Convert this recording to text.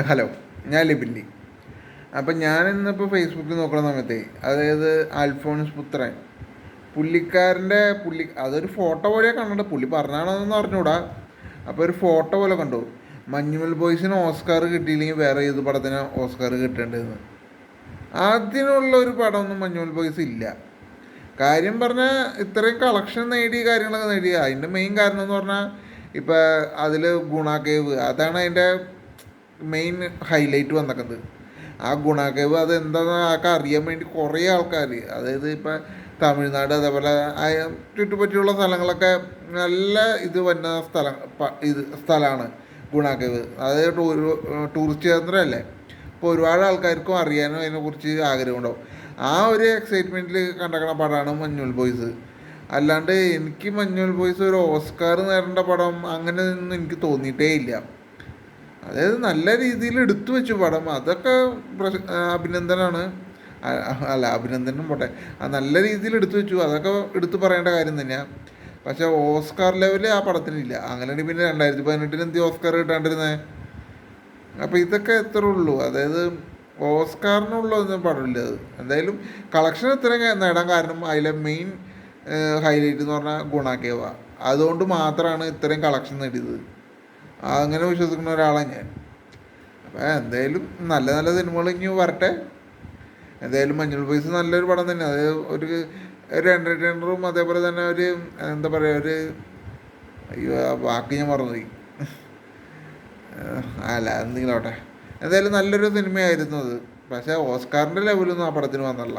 Hello ഞാൻ ലിബിന്റെ അപ്പം ഞാൻ ഇന്നിപ്പോൾ ഫേസ്ബുക്കിൽ നോക്കുന്ന സമയത്തെ അതായത് അൽഫോൺസ് പുത്രൻ. പുള്ളിക്കാരന്റെ പുള്ളി അതൊരു ഫോട്ടോ പോലെയാണ് കണ്ടിട്ട് പുള്ളി പറഞ്ഞാണെന്നൊന്നും അറിഞ്ഞൂടാ. അപ്പോൾ ഒരു ഫോട്ടോ പോലെ കണ്ടു. മഞ്ഞുമൽ ബോയ്സിന് ഓസ്കാർ കിട്ടിയില്ലെങ്കിൽ വേറെ ഏത് പടത്തിന് ഓസ്കാർ കിട്ടേണ്ടതെന്ന്. അതിനുള്ള ഒരു പടമൊന്നും മഞ്ഞുമൽ ബോയ്സ് ഇല്ല. കാര്യം പറഞ്ഞാൽ ഇത്രയും കളക്ഷൻ നേടി കാര്യങ്ങളൊക്കെ നേടി അതിന്റെ മെയിൻ കാരണം എന്ന് പറഞ്ഞാൽ ഇപ്പം അതിൽ ഗുണ കേവ് അതാണ് അതിന്റെ മെയിൻ ഹൈലൈറ്റ് വന്നിക്കുന്നത് ആ ഗുണകേവ് അതെന്താണെന്ന് ആൾക്ക് അറിയാൻ വേണ്ടി കുറേ ആൾക്കാർ അതായത് ഇപ്പം തമിഴ്നാട് അതേപോലെ ചുറ്റുപറ്റിയുള്ള സ്ഥലങ്ങളൊക്കെ നല്ല ഇത് വന്ന സ്ഥലം ഇത് സ്ഥലമാണ് ഗുണ അതായത് ടൂ ടൂറിസ്റ്റ് കേന്ദ്രമല്ലേ. അപ്പോൾ ഒരുപാട് ആൾക്കാർക്കും അറിയാനും അതിനെക്കുറിച്ച് ആഗ്രഹമുണ്ടാവും. ആ ഒരു എക്സൈറ്റ്മെന്റിൽ കണ്ടക്കണ പടമാണ് മഞ്ഞുൽ ബോയ്സ്. അല്ലാണ്ട് എനിക്ക് മഞ്ഞുൽ ബോയ്സ് ഒരു ഓസ്കാർ നേടേണ്ട പടം അങ്ങനെ ഒന്നും എനിക്ക് തോന്നിയിട്ടേ ഇല്ല. അതായത് നല്ല രീതിയിൽ എടുത്തു വെച്ചു പടം. അതൊക്കെ അഭിനന്ദനാണ്. അല്ല അഭിനന്ദനം പോട്ടെ. ആ നല്ല രീതിയിൽ എടുത്തു വെച്ചു. അതൊക്കെ എടുത്തു പറയേണ്ട കാര്യം തന്നെയാണ് പക്ഷേ ഓസ്കാർ ലെവലിൽ ആ പടത്തിനില്ല. അങ്ങനെയാണെങ്കിൽ പിന്നെ രണ്ടായിരത്തി പതിനെട്ടിന് എന്ത് ഓസ്കാർ കിട്ടാണ്ടിരുന്നത് അപ്പോൾ ഇതൊക്കെ എത്ര ഉള്ളൂ. അതായത് ഓസ്കാറിനുള്ളതൊന്നും പടമില്ല അത്. എന്തായാലും കളക്ഷൻ ഇത്രയും നേടാൻ കാരണം അതിലെ മെയിൻ ഹൈലൈറ്റ് എന്ന് പറഞ്ഞാൽ ഗുണാക്കേവ അതുകൊണ്ട് മാത്രമാണ് ഇത്രയും കളക്ഷൻ നേടിയത്. അങ്ങനെ വിശ്വസിക്കുന്ന ഒരാളാണ് ഞാൻ. അപ്പോൾ എന്തായാലും നല്ല നല്ല സിനിമകൾ ഇനി വരട്ടെ. എന്തായാലും മഞ്ഞൾ പൈസ നല്ലൊരു പടം തന്നെ. അത് ഒരു ഒരു എന്റർടൈനറും അതേപോലെ തന്നെ ഒരു എന്താ പറയുക ഒരു അയ്യോ ആ വാക്ക് ഞാൻ മറന്നുപോയി. അല്ല എന്തെങ്കിലും ആവട്ടെ. എന്തായാലും നല്ലൊരു സിനിമയായിരുന്നു അത്. പക്ഷേ ഓസ്കാറിന്റെ ലെവലൊന്നും ആ പടത്തിന് വന്നില്ല